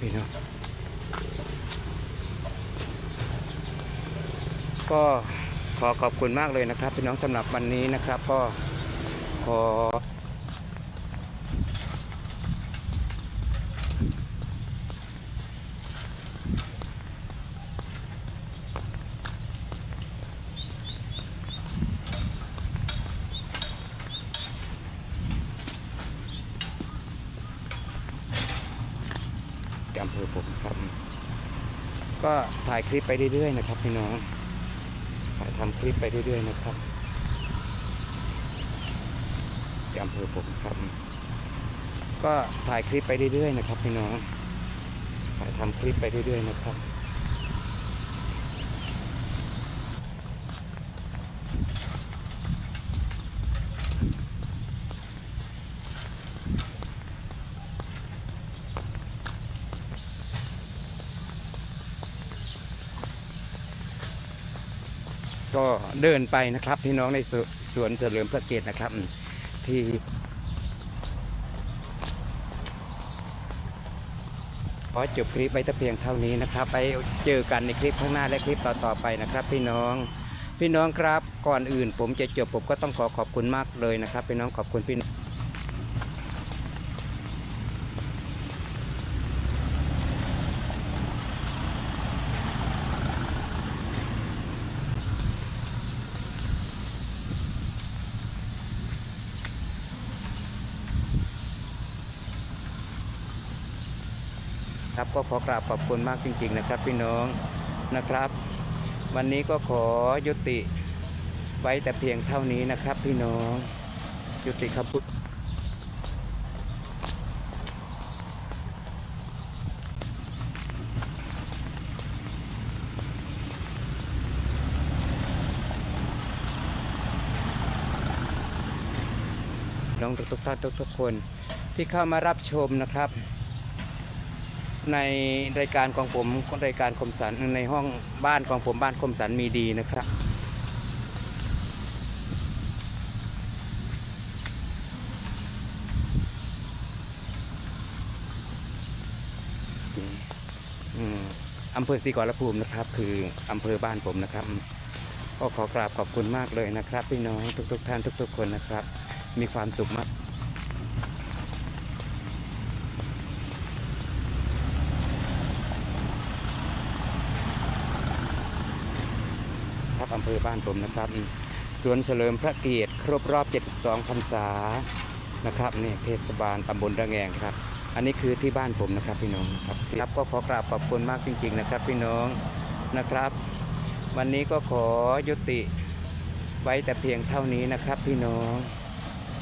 พี่น้องก็ขอขอบคุณมากเลยนะครับ พี่น้องสำหรับวันนี้นะครับ ก็ขอ ที่อำเภอผมครับ ก็ถ่ายคลิปไปเรื่อยๆนะครับพี่น้องถ่ายทำคลิปไปเรื่อยๆนะครับที่อำเภอผมครับ ก็ถ่ายคลิปไปเรื่อยๆนะครับพี่น้องถ่ายทำคลิปไปเรื่อยๆนะครับ ก็เดินไปนะครับ พี่น้องในสวสวนเฉลิมพระเกียรตินะครับ ที่ขอจบคลิปไว้แต่เพียงเท่านี้นะครับ ไปเจอกันในคลิปข้างหน้าและคลิปต่อๆไปนะครับ พี่น้องพี่น้องครับก่อนอื่นผมจะจบผมก็ต้องขอขอบคุณมากเลยนะครับ พี่น้องขอบคุณพี่ ครับ ก็ขอกราบขอบคุณมากจริง ๆ นะครับ พี่น้องนะครับ วันนี้ก็ขอยุติไว้แต่เพียงเท่านี้นะครับ พี่น้องยุติครับพุทธน้องทุกๆท่านทุกๆคนที่เข้ามารับชมนะครับ ในรายการของผมรายการคมสันในห้องบ้านของผมบ้านคมสันมีดีนะครับ อำเภอศรีขอรภูมินะครับ คืออำเภอบ้านผมนะครับก็ขอกราบขอบคุณมากเลยนะครับ พี่น้องทุกๆ ท่านทุก ๆ คนนะครับ มีความสุขมาก ครับอำเภอบ้านผมนะครับสวนเฉลิมพระเกียรติครบรอบ 72 พรรษานะครับนี่เทศบาลตำบลระแงงครับ อันนี้คือที่บ้านผมนะครับพี่น้องครับครับก็ขอกราบขอบคุณมากจริง ๆนะครับ พี่น้องนะครับ วันนี้ก็ขอยุติไว้แต่เพียงเท่านี้นะครับ พี่น้อง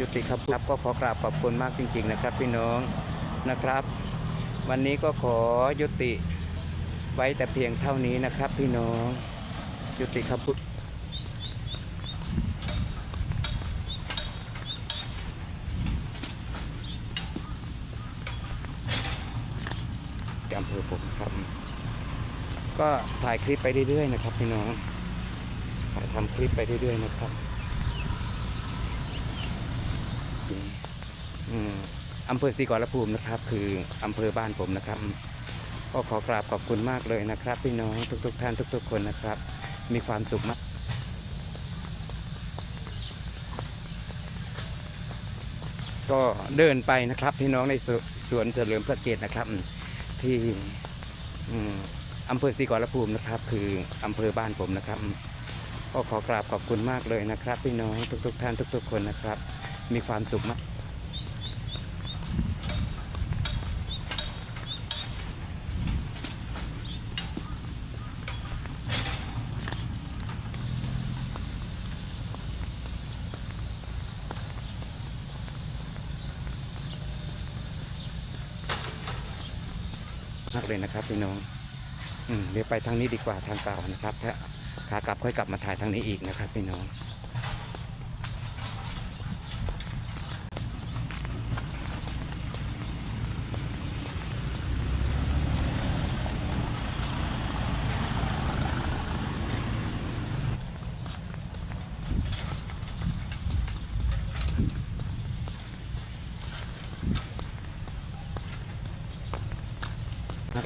ยุติครับครับก็ขอกราบขอบคุณมากจริง ๆนะครับ พี่น้องนะครับ วันนี้ก็ขอยุติไว้แต่เพียงเท่านี้นะครับ พี่น้อง ยุติครับพุทธที่อำเภอผมครับ ก็ถ่ายคลิปไปเรื่อยๆนะครับพี่น้องถ่ายทำคลิปไปเรื่อยๆนะครับอืมอำเภอศรีขอรภูมินะครับ คืออำเภอบ้านผมนะครับ ก็ขอกราบขอบคุณมากเลยนะครับ พี่น้องทุก ๆ ท่านทุก ๆ คนนะครับ มีความสุขมากก็เดินไปนะครับ พี่น้องในสวสวนเสริมพระเกียรตินะครับ ที่อำเภอศรีขอรภูมินะครับ คืออำเภอบ้านผมนะครับ ก็ขอกราบขอบคุณมากเลยนะครับ พี่น้องทุก ๆ ท่านทุก ๆ คนนะครับ มีความสุขมาก มากเลยนะครับพี่น้องอืมเดี๋ยวไปทางนี้ดีกว่าทางเก่านะครับถ้าขากลับค่อยกลับมาถ่ายทางนี้อีกนะครับพี่น้อง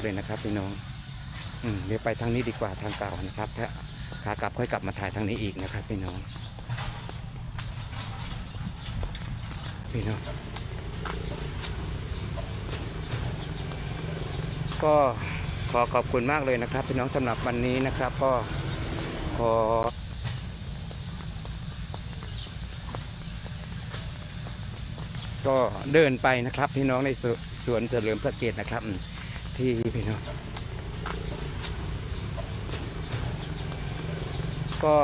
เลยนะครับพี่น้องอืมเดี๋ยวไปทางนี้ดีกว่าทางเก่านะครับ ถ้าขากลับค่อยกลับมาถ่ายทางนี้อีกนะครับพี่น้อง พี่น้อง ก็ขอขอบคุณมากเลยนะครับ พี่น้องสำหรับวันนี้นะครับ ก็ขอก็เดินไปนะครับ พี่น้องในสวสวนเสริมพระเกียรตินะครับ ที่พี่น้องก็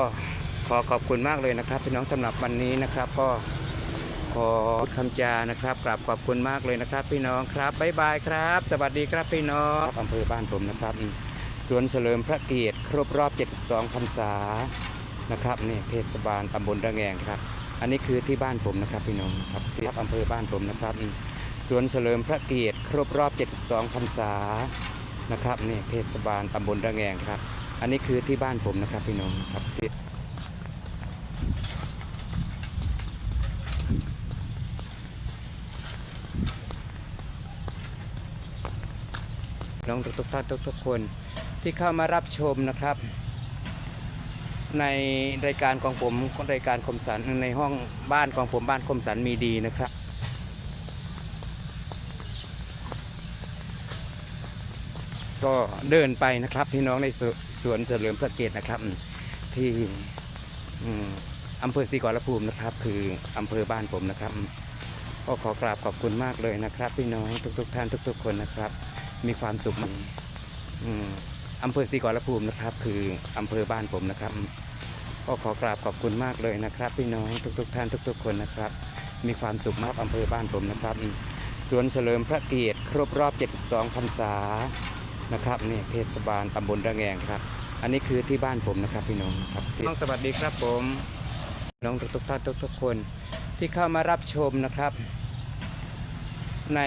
ขอขอบคุณมากเลยนะครับพี่น้องสำหรับวันนี้นะครับ ก็ขอคำจานะครับกราบขอบคุณมากเลยนะครับ พี่น้องครับบ๊ายบายครับ สวัสดีครับพี่น้องอำเภอบ้านผมนะครับสวนเฉลิมพระเกียรติครบรอบ 72พรรษานะครับนี่เทศบาลตำบลระแงงครับ อันนี้คือที่บ้านผมนะครับพี่น้องครับที่อำเภอบ้านผมนะครับอืม สวนเฉลิมพระเกียรติครบรอบ 72 พรรษานะครับนี่เทศบาลตำบลระแงงครับ อันนี้คือที่บ้านผมนะครับพี่น้องครับน้องทุกท่านทุกๆคนที่เข้ามารับชมนะครับ ในรายการของผมรายการคมสันในห้องบ้านของผมบ้านคมสันมีดีนะครับ ก็เดินไปนะครับ พี่น้องในสวสวนเสริมพระเกตนะครับ ที่อำเภอศรีขอรภูมินะครับ คืออำเภอบ้านผมนะครับก็ขอกราบขอบคุณมากเลยนะครับ พี่น้องทุก ๆ ท่านทุก ๆ คนนะครับ มีความสุขมากอืมอำเภอศรีขอรภูมินะครับ คืออำเภอบ้านผมนะครับก็ขอกราบขอบคุณมากเลยนะครับ พี่น้องทุก ๆ ท่านทุก ๆ คนนะครับ มีความสุขมากอำเภอบ้านผมนะครับสวนเฉลิมพระเกียรติครบรอบ 72 พรรษา นะครับนี่เทศบาลตำบลระแงงครับ อันนี้คือที่บ้านผมนะครับพี่น้องครับน้องสวัสดีครับผมน้องทุกๆท่านทุกๆคนที่เข้ามารับชมนะครับ ใน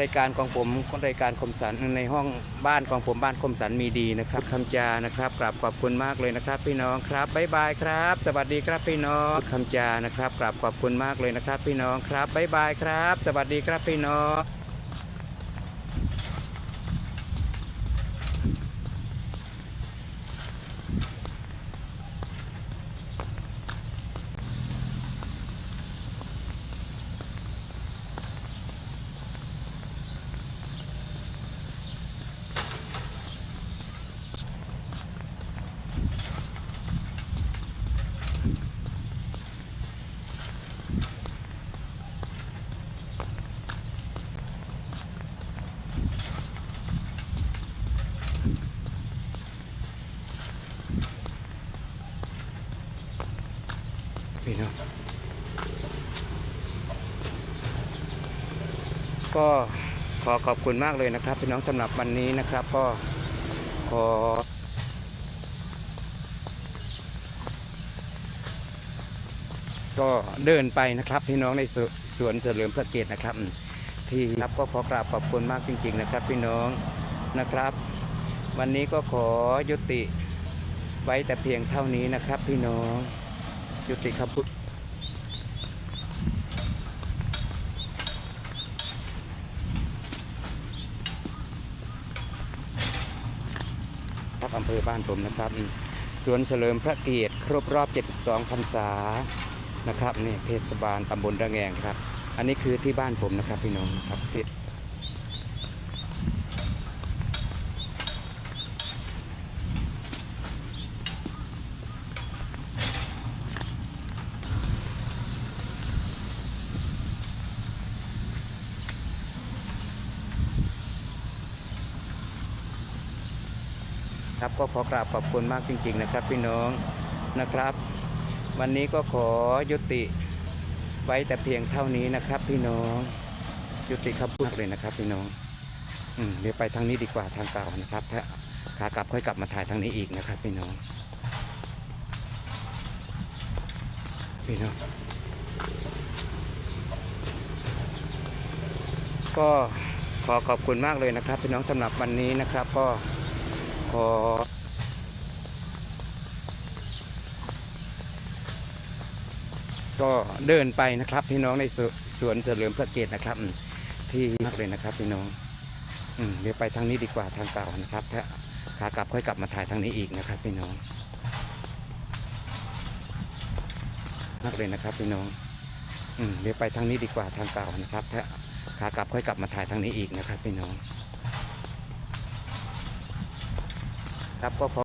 รายการของผมรายการคมสันในห้องบ้านของผมบ้านคมสันมีดีนะครับคำจานะครับกราบขอบคุณมากเลยนะครับ พี่น้องครับบ๊ายบายครับ สวัสดีครับพี่น้องคำจานะครับกราบขอบคุณมากเลยนะครับ พี่น้องครับบ๊ายบายครับ สวัสดีครับพี่น้อง พี่น้องก็ขอขอบคุณมากเลยนะครับ พี่น้องสำหรับวันนี้นะครับ ก็ขอก็เดินไปนะครับ พี่น้องในสวสวนเสริมพระเกียรตินะครับ ที่ครับก็ขอกราบขอบคุณมากจริง ๆ นะครับ พี่น้องนะครับ วันนี้ก็ขอยุติไว้แต่เพียงเท่านี้นะครับ พี่น้อง ยุติครับพุทธครับอำเภอบ้านผมนะครับ สวนเฉลิมพระเกียรติ ครบรอบ 72 พรรษานะครับนี่เทศบาลตำบลระแงงครับ อันนี้คือที่บ้านผมนะครับพี่น้องครับที่ ครับก็ขอกราบขอบคุณมากจริง ๆ นะครับ พี่น้องนะครับ วันนี้ก็ขอยุติไว้แต่เพียงเท่านี้นะครับ พี่น้องยุติครับพูดเลยนะครับ พี่น้องอืมเดี๋ยวไปทางนี้ดีกว่าทางเก่านะครับถ้าขากลับค่อยกลับมาถ่ายทางนี้อีกนะครับ พี่น้อง พี่น้อง ก็ขอขอบคุณมากเลยนะครับ พี่น้องสำหรับวันนี้นะครับ ก็ ขอก็เดินไปนะครับ พี่น้องในสวสวนเสริมพระเกตนะครับ ที่มากเลยนะครับ พี่น้องอืมเดี๋ยวไปทางนี้ดีกว่าทางเก่านะครับ ถ้าขากลับค่อยกลับมาถ่ายทางนี้อีกนะครับ พี่น้องมากเลยนะครับ พี่น้องอืมเดี๋ยวไปทางนี้ดีกว่าทางเก่านะครับ ถ้าขากลับค่อยกลับมาถ่ายทางนี้อีกนะครับ พี่น้อง ครับก็ขอ